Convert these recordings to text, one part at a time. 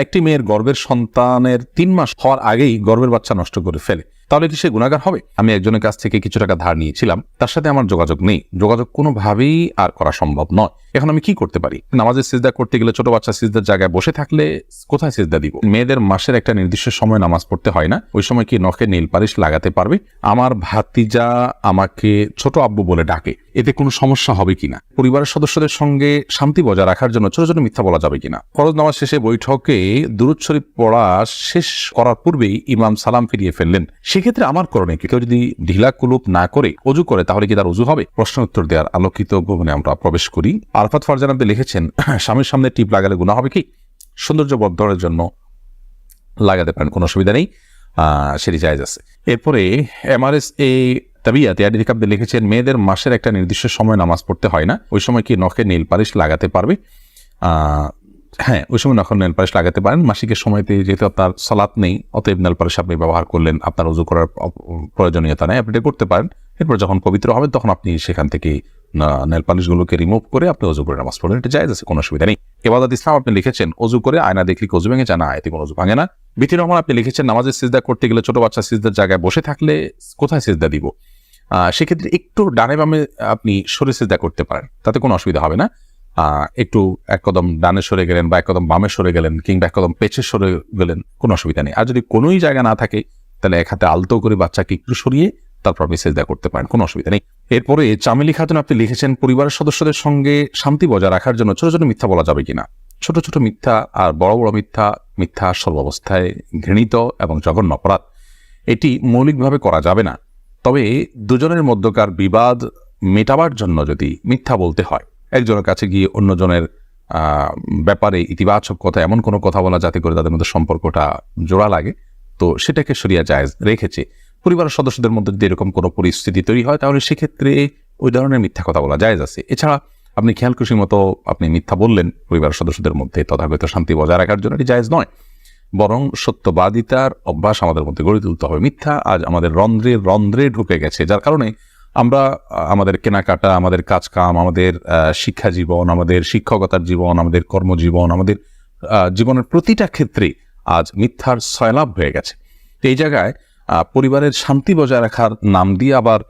একটি মেয়ের গর্বের সন্তানের তিন মাস হওয়ার আগেই গর্বের বাচ্চা নষ্ট করে ফেলে। তাহলে কি সে গুণাগার হবে? আমি একজনের কাছ থেকে কিছু টাকা ধার নিয়েছিলাম, তার সাথে আমার যোগাযোগ নেই। যোগাযোগ কোনোভাবেই আর করা সম্ভব নয়। এখন আমি কি করতে পারি? নামাজের সিজদা করতে গেলে ছোট বাচ্চা সিজদার জায়গায় বসে থাকলে কোথায় সিজদা দিব? মেয়েদের মাসের একটা নির্দিষ্ট সময় নামাজ পড়তে হয় না। ওই সময় কি নখে নীল পালিশ লাগাতে পারবে? আমার ভাতিজা আমাকে ছোট আব্বু বলে ডাকে। এতে কোনো সমস্যা হবে কিনা? পরিবারের সদস্যদের সঙ্গে শান্তি বজায় রাখার জন্য ছোট ছোট মিথ্যা বলা যাবে কিনা? ফরজ নামাজ শেষে বৈঠকে শরীফ পড়া শেষ করার পূর্বেই ইমাম সালাম ফিরিয়ে ফেললেন। সেক্ষেত্রে আমার করণে কি? কেউ যদি ঢিলা কুলুপ না করে অজু করে, তাহলে কি তার অজু হবে? প্রশ্ন উত্তর দেওয়ার আলোকিত ভবনে আমরা প্রবেশ করি। আরফাত ফারজান লিখেছেন, স্বামীর সামনে টিপ লাগালে গুণা হবে কি? সৌন্দর্য বর্ধনের জন্য লাগাতে পারেন, কোনো অসুবিধা নেই। সেটি জায়জ আছে। এরপরে এমআরএস এ তাবিয়া তিয়ারি লিখেছেন, মেয়েদের মাসের একটা নির্দিষ্ট সময় নামাজ পড়তে হয় না। ওই সময় কি নখে নীল পালিশ লাগাতে পারবে? হ্যাঁ ওই সময় নখন নেল পালিশ লাগাতে পারেন। মাসিকের সময়তে যেহেতু আপনার সালাত নেই, অতএব নেল পালিশ আপনি ব্যবহার করলেন, আপনার উজু করার প্রয়োজনীয়তা নেই, আপনি এটা করতে পারেন। এরপর যখন পবিত্র হবেন তখন আপনি সেখান থেকে নেল পালিশগুলোকে রিমুভ করে আপনি অজু করে নামাজ পড়বেন এটা জায়েজ আছে, কোনো অসুবিধা নেই। এবাদত ইসলাম আপনি লিখেছেন অজু করে আয়না দেখলে অজু ভেঙে যায়? না, এতে কোনো অজু ভাঙে না। বিতি রহমান আপনি লিখেছেন, নামাজের সিজদা করতে গেলে ছোট বাচ্চা সিজদার জায়গায় বসে থাকলে কোথায় সিজদা দিব? সেক্ষেত্রে একটু ডানে বামে আপনি সরে সিজদা করতে পারেন, তাতে কোনো অসুবিধা হবে না। একটু এক কদম ডানে সরে গেলেন বা এক কদম বামে সরে গেলেন কিংবা এক কদম পেছে সরে গেলেন, কোনো অসুবিধা নেই। আর যদি কোনোই জায়গা না থাকে, তাহলে এক হাতে আলতো করে বাচ্চাকে একটু সরিয়ে তারপর আপনি সেজদা করতে পারেন, কোনো অসুবিধা নেই। এরপরে চামেলি খাতুন আপনি লিখেছেন, পরিবারের সদস্যদের সঙ্গে শান্তি বজায় রাখার জন্য ছোট ছোট মিথ্যা বলা যাবে কিনা? ছোট ছোট মিথ্যা আর বড় বড় মিথ্যা মিথ্যা সর্বাবস্থায় ঘৃণিত এবং জঘন্য অপরাধ, এটি মৌলিকভাবে করা যাবে না। তবে দুজনের মধ্যকার বিবাদ মেটাবার জন্য যদি মিথ্যা বলতে হয় একজনের কাছে গিয়ে অন্যজনের ব্যাপারে ইতিবাচক কথা, এমন কোনো কথা বলা যাতে করে তাদের মধ্যে সম্পর্কটা জোড়া লাগে। তো সেটাকে সরিয়া জায়েজ রেখেছে। পরিবারের সদস্যদের মধ্যে যদি এরকম কোনো পরিস্থিতি তৈরি হয়, তাহলে সেক্ষেত্রে ওই ধরনের মিথ্যা কথা বলা জায়েজ আছে। এছাড়া আপনি খেয়াল খুশি মতো আপনি মিথ্যা বললেন পরিবারের সদস্যদের মধ্যে তথাগত শান্তি বজায় রাখার জন্য এটি জায়েজ নয়। বরং সত্যবাদিতার অভ্যাস আমাদের মধ্যে গড়ে তুলতে হবে। মিথ্যা আজ আমাদের রন্ধ্রে রন্ধ্রে ঢুকে গেছে, যার কারণে আমরা আমাদের কেনাকাটা, আমাদের কাজকাম, আমাদের শিক্ষা জীবন, আমাদের শিক্ষকতার জীবন, আমাদের কর্মজীবন, আমাদের জীবনের প্রতিটা ক্ষেত্রে আজ মিথ্যার সয়লাভ হয়ে গেছে। এই জায়গায় পরিবারের শান্তি বজায় রাখার নাম দিয়ে আবার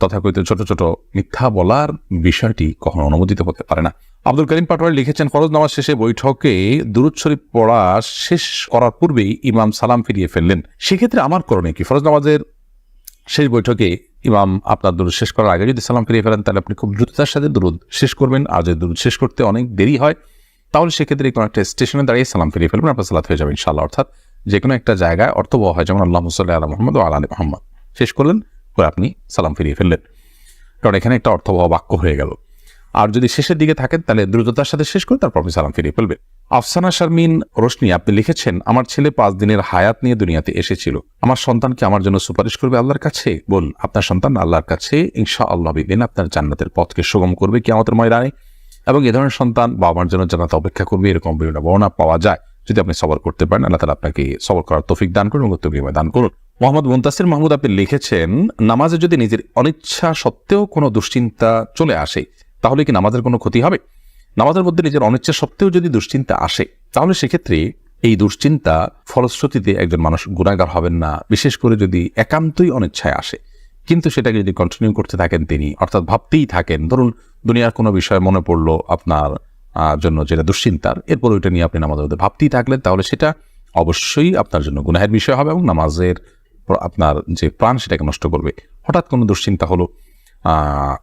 তথাকথিত ছোট ছোট মিথ্যা বলার বিষয়টি কখনো অনুমোদিত হতে পারে না। আব্দুল করিম পাটোয়ারি লিখেছেন, ফরজ নামাজ শেষে বৈঠকে দুরুদ শরীফ পড়া শেষ করার পূর্বেই ইমাম সালাম ফিরিয়ে ফেললেন। সেক্ষেত্রে আমার করণীয় কি? ফরজ নামাজের শেষ বৈঠকে ইমাম আপনার দুরুদ শেষ করার আগে যদি সালাম ফিরিয়ে ফেলেন, তাহলে আপনি খুব দ্রুততার সাথে দুরুদ শেষ করবেন। আর যদি দুরুদ শেষ করতে অনেক দেরি হয়, তাহলে সেক্ষেত্রে কোনো একটা স্টেশনে দাঁড়িয়ে সালাম ফিরিয়ে ফেলবেন, আপনার সালাত হয়ে যাবে ইনশাল্লাহ অর্থাৎ যে কোনো একটা জায়গায় অর্থবহ হয়, যেমন আল্লাহ মুসল্লাহ আল্লাহ মোহাম্মদ ও আল্লাহ মোহাম্মদ। শেষ করলেন, পরে আপনি সালাম ফিরিয়ে ফেললেন। কারণ এখানে একটা অর্থবহ বাক্য হয়ে গেল। আর যদি শেষের দিকে থাকেন, তাহলে দ্রুততার সাথে শেষ করে তারপর আপনি সালাম ফিরিয়ে ফেলবেন। আফসানা শারমিন রোশনি, আপনি লিখেছেন, আমার ছেলে পাঁচ দিনের হায়াত নিয়ে দুনিয়াতে এসেছিল। আমার সন্তানকে আমার জন্য সুপারিশ করবে আল্লাহর কাছে? বল আপনার সন্তান আল্লাহর কাছে ইনশা আল্লাহ বিদিন আপনার জান্নাতের পথকে সুগম করবে কি আমাদের ময়দানে এবং এ ধরনের সন্তান বাবা মার জন্য জান্নাতে অপেক্ষা করবে। এরকম বিভিন্ন বর্ণনা পাওয়া যায়। যদি আপনি সবর করতে পারেন, আল্লাহ তালা আপনাকে সবর করার তফিক দান করুন এবং উত্তর দান করুন। মোহাম্মদ মুন্তাসির মাহমুদ, আপনি লিখেছেন, নামাজে যদি নিজের অনিচ্ছা সত্ত্বেও কোনো দুশ্চিন্তা চলে আসে তাহলে কি নামাজের কোনো ক্ষতি হবে? নামাজের মধ্যে নিজের অনিচ্ছা সত্ত্বেও যদি দুশ্চিন্তা আসে, তাহলে সেক্ষেত্রে এই দুশ্চিন্তা ফলশ্রুতিতে একজন মানুষ গুণাগার হবেন না, বিশেষ করে যদি একান্তই অনিচ্ছায় আসে। কিন্তু সেটাকে যদি কন্টিনিউ করতে থাকেন তিনি, অর্থাৎ ভাবতেই থাকেন, ধরুন দুনিয়ার কোনো বিষয় মনে পড়ল আপনার জন্য যেটা দুশ্চিন্তার, এরপর ওইটা নিয়ে আপনি নামাজের মধ্যে ভাবতেই থাকলেন, তাহলে সেটা অবশ্যই আপনার জন্য গুনাহের বিষয় হবে এবং নামাজের আপনার যে প্রাণ সেটাকে নষ্ট করবে। হঠাৎ কোনো দুশ্চিন্তা হলো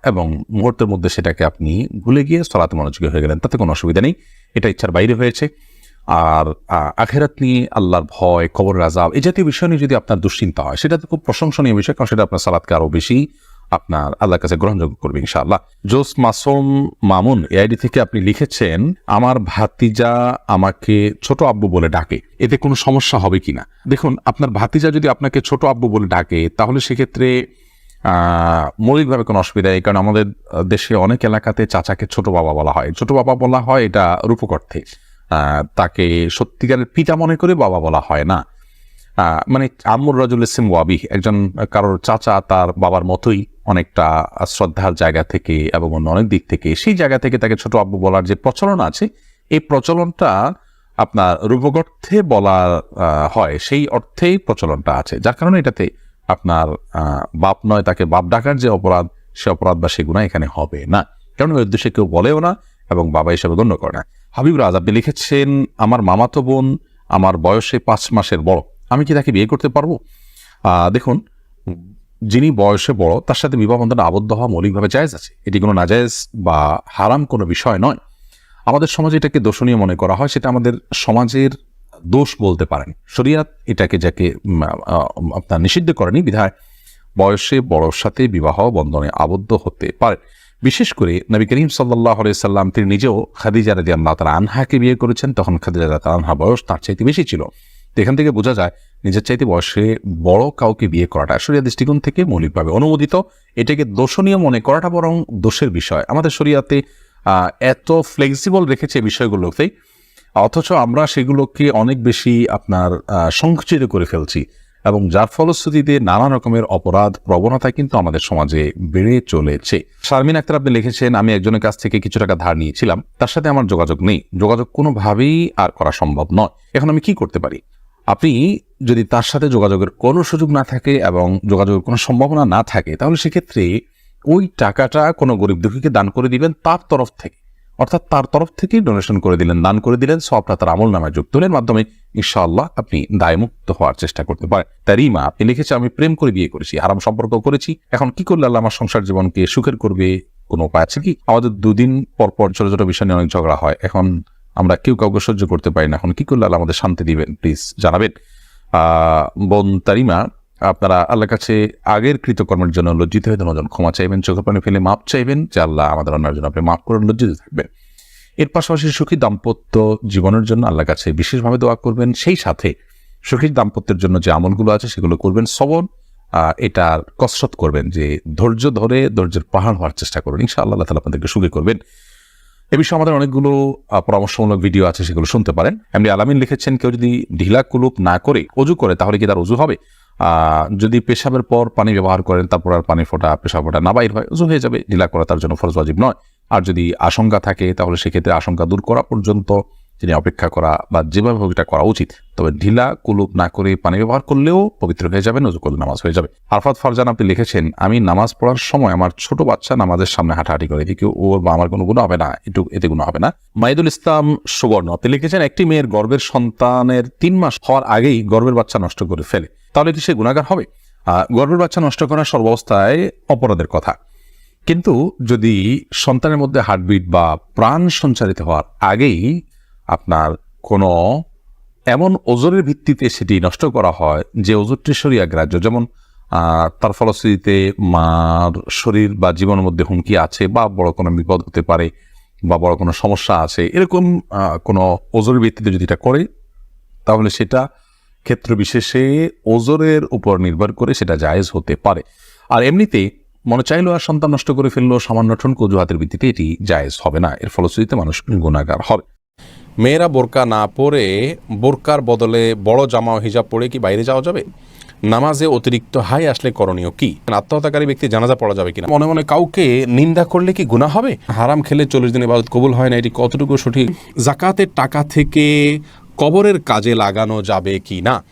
এবং মুহূর্তের মধ্যে সেটাকে আপনি ভুলে গিয়ে সলাতে মনোযোগী হয়ে গেলেন, তাতে কোনো অসুবিধা নেই। এটা ইচ্ছার বাইরে হয়েছে। আর আখেরাত নিয়ে আল্লাহর ভয়, কবর রাজাব এই জাতীয় বিষয় নিয়ে যদি আপনার দুশ্চিন্তা হয়, সেটা তো খুব প্রশংসনীয় বিষয়, কারণ সেটা আপনার সালাদকে আরও বেশি আপনার আল্লাহর কাছে গ্রহণযোগ্য করবে ইনশাআল্লাহ। জোস মাসুম মামুন, এআইডি থেকে আপনি লিখেছেন, আমার ভাতিজা আমাকে ছোট আব্বু বলে ডাকে, এতে কোনো সমস্যা হবে কিনা? দেখুন, আপনার ভাতিজা যদি আপনাকে ছোট আব্বু বলে ডাকে, তাহলে সেক্ষেত্রে মৌলিকভাবে কোনো অসুবিধা নেই, কারণ আমাদের দেশে অনেক এলাকাতে চাচাকে ছোট বাবা বলা হয়। ছোট বাবা বলা হয় এটা রূপক অর্থে। তাকে সত্যিকারের পিতা মনে করে বাবা বলা হয় না। মানে আমুর রাজুল ইসলাম ওয়াবি, একজন কারোর চাচা তার বাবার মতোই অনেকটা শ্রদ্ধার জায়গা থেকে এবং অন্য অনেক দিক থেকে সেই জায়গা থেকে তাকে ছোট আব্বু বলার যে প্রচলন আছে, এই প্রচলনটা আপনার রূপক অর্থে বলা হয়, সেই অর্থেই প্রচলনটা আছে। যার কারণে এটাতে আপনার বাপ নয়, তাকে বাপ ডাকার যে অপরাধ, সে অপরাধ বা সে গুণা এখানে হবে না। কারণ ওই উদ্দেশ্যে কেউ বলেও না এবং বাবা হিসেবে গণ্য করে না। হাবিব রাজ আপনি লিখেছেন, আমার মামাতো বোন, আমার বয়সে পাঁচ মাসের বড়। আমি কি তাকে বিয়ে করতে পারব? দেখুন, যিনি বয়সে বড়, তার সাথে বিবাহ বন্ধনে আবদ্ধ হওয়া মৌলিকভাবে জায়েজ আছে। এটি কোনো নাজায়েজ বা হারাম কোনো বিষয় নয়। আমাদের সমাজে এটাকে দোষণীয় মনে করা হয়। সেটা আমাদের সমাজের দোষ বলতে পারেন। শরিয়াত এটাকে যাকে আপনার নিষিদ্ধ করেনি বিধায় বয়সে, বড়র সাথে বিবাহ বন্ধনে আবদ্ধ হতে পারে। বিশেষ করে নবী করিম সাল্লাহ সাল্লাম, তিনি নিজেও খাদিজা রাদি আল্লাহ তালা আনহাকে বিয়ে করেছেন, তখন খাদিজা রাদি আনহা বয়স তার চাইতে বেশি ছিল। তো এখান থেকে বোঝা যায়, নিজের চাইতে বয়সে বড় কাউকে বিয়ে করাটা শরিয়া দৃষ্টিকোণ থেকে মৌলিকভাবে অনুমোদিত। এটাকে দোষণীয় মনে করাটা বরং দোষের বিষয়। আমাদের শরিয়াতে এত ফ্লেক্সিবল রেখেছে বিষয়গুলোতেই অথচ আমরা সেগুলোকে অনেক বেশি আপনার সংকুচিত করে ফেলছি এবং যার ফলশ্রুতিতে নানা রকমের অপরাধ, প্রবণতা কিন্তু আমাদের সমাজে বেড়ে চলেছে। শারমিন আক্তার আপনি লিখেছেন, আমি একজনের কাছ থেকে কিছু টাকা ধার নিয়েছিলাম, তার সাথে আমার যোগাযোগ নেই। যোগাযোগ কোনোভাবেই আর করা সম্ভব নয়। এখন আমি কি করতে পারি? আপনি যদি তার সাথে যোগাযোগের কোনো সুযোগ না থাকে এবং যোগাযোগের কোনো সম্ভাবনা না থাকে, তাহলে সেক্ষেত্রে ওই টাকাটা কোনো গরিব দুঃখীকে দান করে দিবেন তার তরফ থেকে। অর্থাৎ তার তরফ থেকেই ডোনেশন করে দিলেন, দান করে দিলেন, সবটা তার আমল নামায় যুক্ত হলেন। মাধ্যমে ইনশাআল্লাহ আপনি দায়মুক্ত হওয়ার চেষ্টা করতে পারেন। তারিমা, আপনি লিখেছে আমি প্রেম করে বিয়ে করেছি, হারাম সম্পর্ক করেছি। এখন কি করলে আল্লাহ আমার সংসার জীবনকে সুখের করবে? কোনো উপায় আছে কি? আমাদের দুদিন পর পর ছোট ছোট বিষয় নিয়ে অনেক ঝগড়া হয়। এখন আমরা কেউ কাউকে সহ্য করতে পারি না। এখন কি করলে আল্লাহ আমাদের শান্তি দিবেন? প্লিজ জানাবেন। বোন তারিমা আপনারা আল্লাহর কাছে আগের কৃতকর্মের জন্য লজ্জিত হয়ে ধন্যবাদ ক্ষমা চাইবেন, চোখের পানি ফেলে মাপ চাইবেন যে আল্লাহ আমাদের অন্যার জন্য আপনি মাফ করে লজ্জিত থাকবেন। এর পাশাপাশি সুখী দাম্পত্য জীবনের জন্য আল্লাহর কাছে বিশেষভাবে দোয়া করবেন। সেই সাথে সুখী দাম্পত্যের জন্য যে আমলগুলো আছে সেগুলো করবেন সবন এটার কসরত করবেন যে ধৈর্য ধরে ধৈর্যের পাহাড় হওয়ার চেষ্টা করবেন ইনশাআল্লাহ আল্লাহ তালা আপনাদেরকে সুখী করবেন। এ বিষয়ে আমাদের অনেকগুলো পরামর্শমূলক ভিডিও আছে সেগুলো শুনতে পারেন। এমনি আলামিন লিখেছেন, কেউ যদি ঢিলা কুলুপ না করে অজু করে তাহলে কি তার অজু হবে? যদি পেশাবের পর পানি ব্যবহার করেন, তারপর আর পানি ফোটা, পেশাব ফোটা না বাইর হয় অজু হয়ে যাবে, ঢিলা করা তার জন্য ফরজ ওয়াজিব নয়। আর যদি আশঙ্কা থাকে, তাহলে সেক্ষেত্রে আশঙ্কা দূর করা পর্যন্ত তিনি অপেক্ষা করা বা যেভাবে হোক এটা করা উচিত। তবে ঢিলা, কুলুপ না করে পানি ব্যবহার করলেও পবিত্র হয়ে যাবে নজর করলে নামাজ হয়ে যাবে। আরফাত ফারজান, আপনি লিখেছেন, আমি নামাজ পড়ার সময় আমার ছোট বাচ্চা নামাজের সামনে হাঁটাহাঁটি করে। এদিকে ওর বা আমার কোনো গুণ হবে না একটু এতে গুণ হবে না। মাইদুল ইসলাম সুবর্ণ, আপনি লিখেছেন, একটি মেয়ের গর্বের সন্তানের তিন মাস হওয়ার আগেই গর্বের বাচ্চা নষ্ট করে ফেলে। তাহলে কি সে গুণাগার হবে। গর্ভের বাচ্চা নষ্ট করা সর্বাবস্থায় অপরাধের কথা। কিন্তু যদি সন্তানের মধ্যে হার্টবিট বা প্রাণ সঞ্চারিত হওয়ার আগেই আপনার কোনো এমন ওজনের ভিত্তিতে সেটি নষ্ট করা হয় যে ওজনটি সরিয়া গ্রাহ্য। যেমন তার ফলশ্রুতিতে মার শরীর বা জীবনের মধ্যে হুমকি আছে বা বড় কোনো বিপদ হতে পারে বা বড় কোনো সমস্যা আছে, এরকম কোনো ওজনের ভিত্তিতে যদি এটা করে, তাহলে সেটা ক্ষেত্র বিশেষে ওজনের উপর নির্ভর করে সেটা জায়েজ হতে পারে। আর এমনিতে মনে চাইলো আর সন্তান নষ্ট করে ফেলল সামান্য ঠনক অজুহাতের ভিত্তিতে এটি জায়েজ হবে না। এর ফলশ্রুতিতে মানুষ গুণাগার হবে। মেয়েরা বোরকা না পরে বোরকার বদলে বড় জামা হিজাব পরে কি বাইরে যাওয়া যাবে? নামাজে অতিরিক্ত হাই আসলে করণীয় কি? আত্মহত্যাকারী ব্যক্তি জানাজা পড়া যাবে কিনা? মনে মনে কাউকে নিন্দা করলে কি গুনাহ হবে? হারাম খেলে চল্লিশ দিনে ইবাদত কবুল হয় না, এটি কতটুকু সঠিক? জাকাতের টাকা থেকে কবরের কাজে লাগানো যাবে কি না?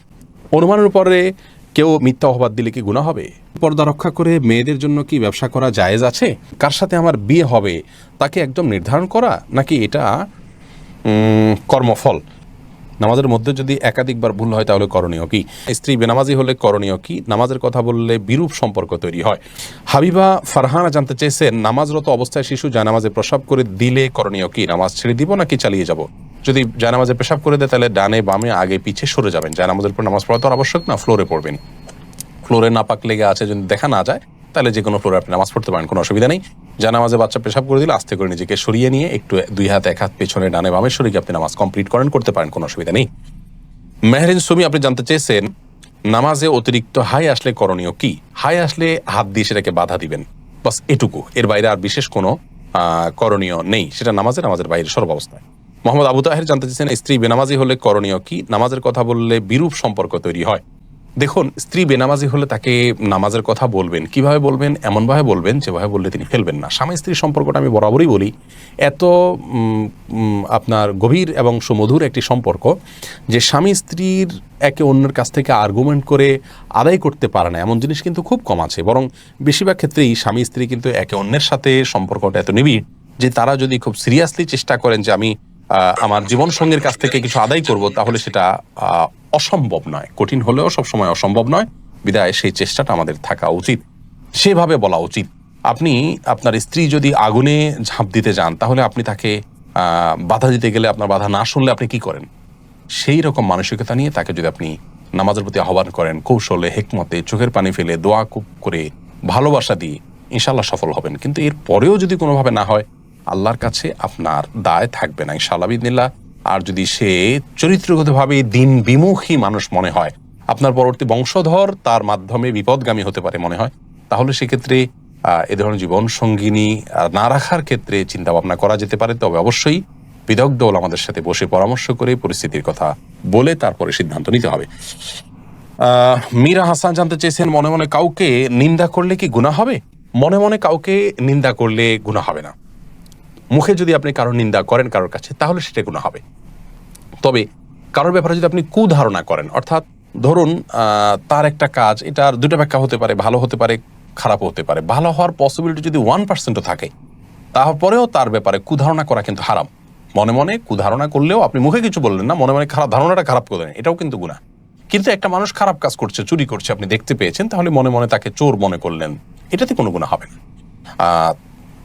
অনুমানের পরে কেউ মিথ্যা অপবাদ দিলে কি গুণা হবে? পর্দা রক্ষা করে মেয়েদের জন্য কি ব্যবসা করা জায়েজ আছে? কার সাথে আমার বিয়ে হবে? তাকে একদম নির্ধারণ করা নাকি এটা কর্মফল? নামাজের মধ্যে যদি একাধিকবার ভুল হয় তাহলে করণীয় কি? স্ত্রী বেনামাজি হলে করণীয় কি? নামাজের কথা বললে বিরূপ সম্পর্ক তৈরি হয়। হাবিবা ফারহানা জানতে চেয়েছেন, নামাজরত অবস্থায় শিশু জানামাজে প্রসাব করে দিলে করণীয় কি? নামাজ ছেড়ে দিব নাকি চালিয়ে যাব? যদি জানামাজে পেশাব করে দেয়, তাহলে ডানে বামে আগে পিছে সরে যাবেন। জানামাজের পর নামাজ পড়া তো আবশ্যক না, ফ্লোরে পড়বেন। ফ্লোরে নাপাক লেগে আছে যদি দেখা না যায়, তাহলে যে কোনো ফ্লোরে আপনি নামাজ পড়তে পারেন, কোনো অসুবিধা নেই। যা নামাজে বাচ্চা পেশাব করে দিলে আস্তে করে নিজেকে সরিয়ে নিয়ে একটু দুই হাত, এক হাত পেছনে, ডানে বামে সরিয়ে আপনি নামাজ কমপ্লিট করেন, করতে পারেন, কোনো অসুবিধা নেই। মেহরিন সুমি, আপনি জানতে চেয়েছেন, নামাজে অতিরিক্ত হাই আসলে করণীয় কি? হাই আসলে হাত দিয়ে সেটাকে বাধা দিবেন। বাস এটুকু। এর বাইরে আর বিশেষ কোনো করণীয় নেই। সেটা নামাজে, নামাজের বাইরে সর্বাবস্থায়। মোহাম্মদ আবু তাহের জানতে চেয়েছেন স্ত্রী বেনামাজি হলে করণীয় কি? নামাজের কথা বললে বিরূপ সম্পর্ক তৈরি হয়। দেখুন, স্ত্রী বেনামাজি হলে তাকে নামাজের কথা বলবেন। কীভাবে বলবেন? এমনভাবে বলবেন যেভাবে বললে তিনি ফেলবেন না। স্বামী স্ত্রীর সম্পর্কটা আমি বরাবরই বলি, এত আপনার গভীর এবং সুমধুর একটি সম্পর্ক যে স্বামী স্ত্রীর একে অন্যের কাছ থেকে আর্গুমেন্ট করে আদায় করতে পারে না। এমন জিনিস কিন্তু খুব কম আছে। বরং বেশিরভাগ ক্ষেত্রেই স্বামী স্ত্রী কিন্তু একে অন্যের সাথে সম্পর্কটা এত নিবিড় যে তারা যদি খুব সিরিয়াসলি চেষ্টা করেন যে আমি আমার জীবন সঙ্গীর কাছ থেকে কিছু আদায় করব, তাহলে সেটা অসম্ভব নয়। কঠিন হলেও সবসময় অসম্ভব নয়। বিদায়, সেই চেষ্টাটা আমাদের থাকা উচিত। সেভাবে বলা উচিত। আপনি, আপনার স্ত্রী যদি আগুনে ঝাঁপ দিতে যান, তাহলে আপনি তাকে বাধা দিতে গেলে আপনার বাধা না শুনলে আপনি কি করেন? সেই রকম মানসিকতা নিয়ে তাকে যদি আপনি নামাজের প্রতি আহ্বান করেন, কৌশলে, হেকমতে, চোখের পানি ফেলে, দোয়া করে ভালোবাসা দিয়ে ইনশাল্লাহ সফল হবেন। কিন্তু এর পরেও যদি কোনোভাবে না হয় আল্লাহর কাছে আপনার দায় থাকবে না ইনশাল্লাহ বিদিনিল্লাহ আর যদি সে চরিত্রগতভাবে দিন বিমুখী মানুষ মনে হয়, আপনার পরবর্তী বংশধর তার মাধ্যমে বিপদগামী হতে পারে মনে হয়, তাহলে সেক্ষেত্রে এ ধরনের জীবন সঙ্গিনী না রাখার ক্ষেত্রে চিন্তা ভাবনা করা যেতে পারে। তবে অবশ্যই বিদগ্ধ আমাদের সাথে বসে পরামর্শ করে পরিস্থিতির কথা বলে তারপরে সিদ্ধান্ত নিতে হবে। মীরা হাসান জানতে চেয়েছেন, মনে মনে কাউকে নিন্দা করলে কি গুণা হবে? মনে মনে কাউকে নিন্দা করলে গুণা হবে না। মুখে যদি আপনি কারোর নিন্দা করেন কারোর কাছে, তাহলে সেটা গুণা হবে। তবে কারোর ব্যাপারে যদি আপনি কুধারণা করেন, অর্থাৎ ধরুন তার একটা কাজ, এটার দুটো ব্যাখ্যা হতে পারে, ভালো হতে পারে খারাপ হতে পারে। ভালো হওয়ার পসিবিলিটি যদি ওয়ান পার্সেন্টও থাকে, তারপরেও তার ব্যাপারে কুধারণা করা কিন্তু হারাম। মনে মনে কুধারণা করলেও আপনি মুখে কিছু বললেন না, মনে মনে খারাপ ধারণাটা খারাপ করলেন এটাও কিন্তু গুণা কিন্তু একটা মানুষ খারাপ কাজ করছে, চুরি করছে, আপনি দেখতে পেয়েছেন, তাহলে মনে মনে তাকে চোর মনে করলেন, এটাতে কোনো গুণা হবে না।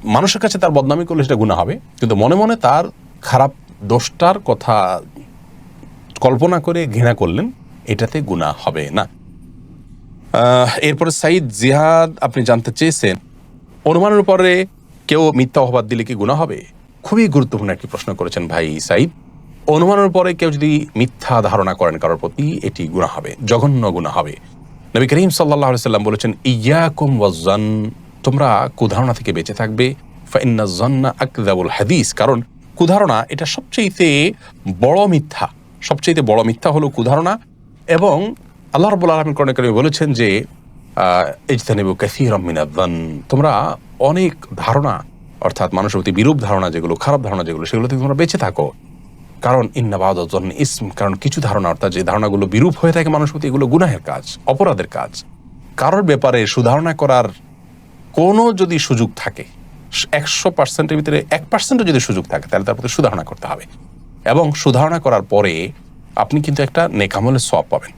মানুষের কাছে তার বদনামি করলে সেটা গুণা হবে। কিন্তু মনে মনে তার খারাপ দোষটার কথা কল্পনা করে ঘৃণা করলেন, এটাতে গুণা হবে না। এরপরে সাইদ জিহাদ, আপনি জানতে চেয়েছেন, অনুমানের উপরে কেউ মিথ্যা অপবাদ দিলে কি গুণা হবে? খুবই গুরুত্বপূর্ণ একটি প্রশ্ন করেছেন ভাই সাইদ। অনুমানের পরে কেউ যদি মিথ্যা ধারণা করেন কারোর প্রতি, এটি গুণা হবে, জঘন্য গুণা হবে। নবী করিম সাল্লাহ সাল্লাম বলেছেন, ইয়াকুম ওয়াজ্জান তোমরা কুধারণা থেকে বেঁচে থাকবে। ফাইন্না জন্না হাদিস। কারণ কুধারণা এটা সবচেয়ে বড় মিথ্যা। সবচেয়ে বড় মিথ্যা হলো কুধারণা এবং আল্লাহ রব্বুল আলমিন করণে কারিমে বলেছেন যে ইজতানিবু কাসীর তোমরা অনেক ধারণা, অর্থাৎ মানুষের প্রতি বিরূপ ধারণা যেগুলো, খারাপ ধারণা যেগুলো, সেগুলো থেকে তোমরা বেঁচে থাকো। কারণ ইন্নাবাদ ইসম, কারণ কিছু ধারণা, অর্থাৎ যে ধারণাগুলো বিরূপ হয়ে থাকে মানুষের প্রতি, এগুলো গুনাহের কাজ, অপরাধের কাজ। কারোর ব্যাপারে সুধারণা করার কোনো যদি সুযোগ থাকে, একশো পার্সেন্টের ভিতরে এক পার্সেন্টও যদি সুযোগ থাকে, তাহলে তার প্রতি সুধারণা করতে হবে। এবং সুধারণা করার পরে আপনি কিন্তু একটা নেকামলের সব পাবেন,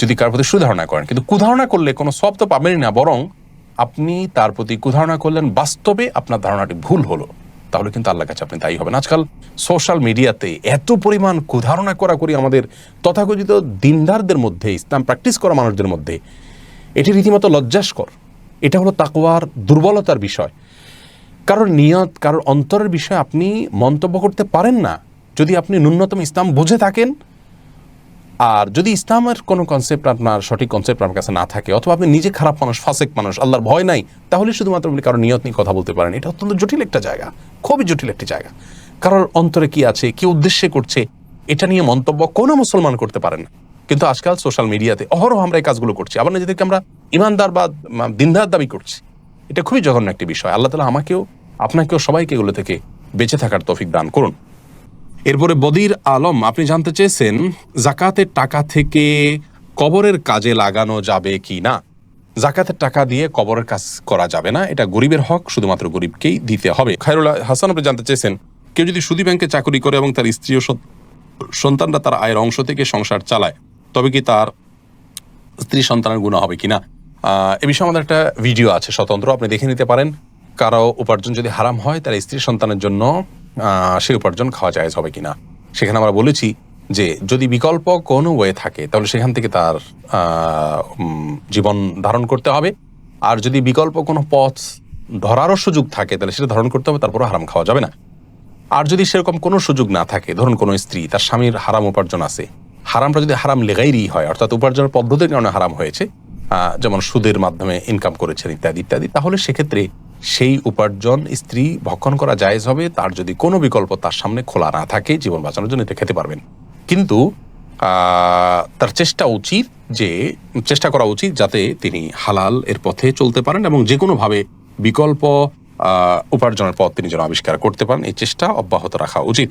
যদি কারোর প্রতি সুধারণা করেন। কিন্তু কুধারণা করলে কোনো সব তো পাবেনই না, বরং আপনি তার প্রতি কুধারণা করলেন, বাস্তবে আপনার ধারণাটি ভুল হলো, তাহলে কিন্তু আল্লাহর কাছে আপনি দায়ী হবেন। আজকাল সোশ্যাল মিডিয়াতে এত পরিমাণ কুধারণা করা করি আমাদের তথাকথিত দিনদারদের মধ্যে, ইসলাম প্র্যাকটিস করা মানুষদের মধ্যে, এটি রীতিমতো লজ্জাস্কর। এটা হলো তাকওয়ার দুর্বলতার বিষয়। কারোর নিয়ত, কারোর অন্তরের বিষয়ে আপনি মন্তব্য করতে পারেন না। যদি আপনি ন্যূনতম ইসলাম বুঝে থাকেন, আর যদি ইসলামের কোনো কনসেপ্ট আপনার সঠিক কনসেপ্ট আপনার কাছে না থাকে, অথবা আপনি নিজে খারাপ মানুষ, ফাসেক মানুষ, আল্লাহর ভয় নাই, তাহলে শুধুমাত্র আপনি কারোর নিয়ত নিয়ে কথা বলতে পারেন। এটা অত্যন্ত জটিল একটা জায়গা, খুবই জটিল একটি জায়গা। কারোর অন্তরে কি আছে, কি উদ্দেশ্যে করছে, এটা নিয়ে মন্তব্য কোনো মুসলমান করতে পারেন না। কিন্তু আজকাল সোশ্যাল মিডিয়াতে অহরহ আমরা এই কাজগুলো করছি। আবার নিজেদেরকে আমরা ইমানদার বা দিনদার দাবি করছি। এটা খুবই জঘন্য একটি বিষয়। আল্লাহ তালা আমাকেও, আপনাকেও সবাইকে এগুলো থেকে বেঁচে থাকার তফিক দান করুন। এরপরে বদির আলম, আপনি জানতে চেয়েছেন জাকাতের টাকা থেকে কবরের কাজে লাগানো যাবে কি না? জাকাতের টাকা দিয়ে কবরের কাজ করা যাবে না। এটা গরিবের হক, শুধুমাত্র গরিবকেই দিতে হবে। খায়রুল্লাহ হাসান, আপনি জানতে চেয়েছেন, কেউ যদি সুদী ব্যাংকে চাকরি করে এবং তার স্ত্রী ও সন্তানরা তার আয়ের অংশ থেকে সংসার চালায় তবে কি তার স্ত্রী সন্তানের গুণা হবে কিনা? এ বিষয়ে আমাদের একটা ভিডিও আছে স্বতন্ত্র, আপনি দেখে নিতে পারেন। কারও উপার্জন যদি হারাম হয় তার স্ত্রী সন্তানের জন্য সেই উপার্জন খাওয়া যায় হবে কিনা? সেখানে আমরা বলেছি যে, যদি বিকল্প কোনো ওয়ে থাকে, তাহলে সেখান থেকে তার জীবন ধারণ করতে হবে। আর যদি বিকল্প কোনো পথ ধরারও সুযোগ থাকে, তাহলে সেটা ধারণ করতে হবে, তারপরও হারাম খাওয়া যাবে না। আর যদি সেরকম কোনো সুযোগ না থাকে, ধরুন কোনো স্ত্রী, তার স্বামীর হারাম উপার্জন আছে হারামটা যদি হারাম লেগাইরই হয়, অর্থাৎ উপার্জনের পদ্ধতির কারণে হারাম হয়েছে যেমন সুদের মাধ্যমে ইনকাম করেছেন ইত্যাদি ইত্যাদি, তাহলে সেক্ষেত্রে সেই উপার্জন স্ত্রী ভক্ষণ করা জায়েজ হবে, তার যদি কোনো বিকল্প তার সামনে খোলা না থাকে, জীবন বাঁচানোর জন্য এটা খেতে পারবেন। কিন্তু তার চেষ্টা উচিত যে, চেষ্টা করা উচিত যাতে তিনি হালাল এর পথে চলতে পারেন এবং যে কোনোভাবে বিকল্প উপার্জনের পথ তিনি যেন আবিষ্কার করতে পারেন, এই চেষ্টা অব্যাহত রাখা উচিত।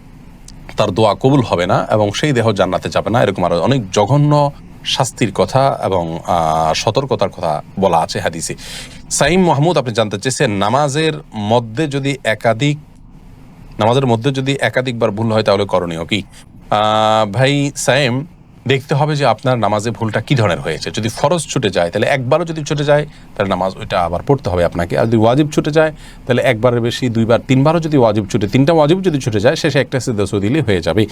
তার দোয়া কবুল হবে না এবং সেই দেহ জান্নাতে যাবে না। এরকম আরও অনেক জঘন্য শাস্তির কথা এবং সতর্কতার কথা বলা আছে হাদিসে। সাইম মাহমুদ, আপনি জানতে চেয়েছেন, নামাজের মধ্যে যদি একাধিক, নামাজের মধ্যে যদি একাধিকবার ভুল হয় তাহলে করণীয় কি? ভাই সাইম দেখতে হবে যে আপনার নামাজে ভুলটা কি ধরনের হয়েছে। যদি ফরজ ছুটে যায়, তাহলে একবারও যদি ছুটে যায়, তাহলে নামাজ ওইটা আবার পড়তে হবে আপনাকে। আর যদি ওয়াজিব ছুটে যায়, তাহলে একবারের বেশি, দুইবার, তিনবারও যদি ওয়াজিব ছুটে, তিনটা ওয়াজিব যদি ছুটে যায়, শেষে একটা সিদ্ধ দিলে হয়ে যাবে।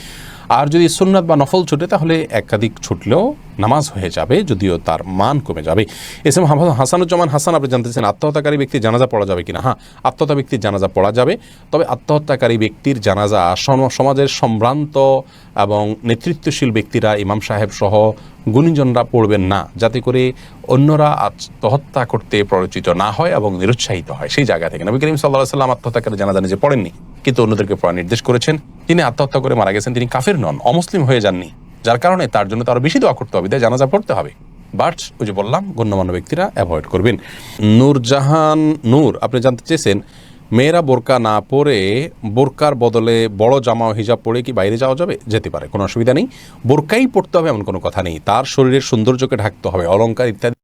আর যদি সুন্নাত বা নফল ছুটে, তাহলে একাধিক ছুটলেও নামাজ হয়ে যাবে, যদিও তার মান কমে যাবে। এস এম হাসানুজ্জামান হাসান, আপনি জানতেছেন আত্মহত্যাকারী ব্যক্তির জানাজা পড়া যাবে কিনা? হ্যাঁ আত্মহত্যা ব্যক্তির জানাজা পড়া যাবে। তবে আত্মহত্যাকারী ব্যক্তির জানাজা সম- সমাজের সম্ভ্রান্ত এবং নেতৃত্বশীল ব্যক্তিরা, ইমাম সাহেব সহ গুণীজনরা পড়বেন না। যাতে করে অন্যরা আত্মহত্যা করতে প্ররোচিত না হয় এবং নিরুৎসাহিত হয়। সেই জায়গা থেকে নবী করিম সাল্লাহ সাল্লাম আত্মহত্যাকারী জানাজা নিজে পড়েননি। কিন্তু অন্যদেরকে পড়া নির্দেশ করেছেন। তিনি আত্মহত্যা করে মারা গেছেন। তিনি কাফের নন, অমুসলিম হয়ে যাননি। যার কারণে তার জন্য তো আরও বেশি দোয়া করতে হবে। জানাজা পড়তে হবে। বাট ওই যে বললাম, গণ্যমান্য ব্যক্তিরা অ্যাভয়েড করবেন। নূরজাহান নূর, আপনি জানতে চেয়েছেন, মেয়েরা বোরকা না পরে বোরকার বদলে বড় জামা হিজাব পরে কি বাইরে যাওয়া যাবে? যেতে পারে, কোনো অসুবিধা নেই। বোরকাই পড়তে হবে এমন কোনো কথা নেই। তার শরীরের সৌন্দর্যকে ঢাকতে হবে অলঙ্কার ইত্যাদি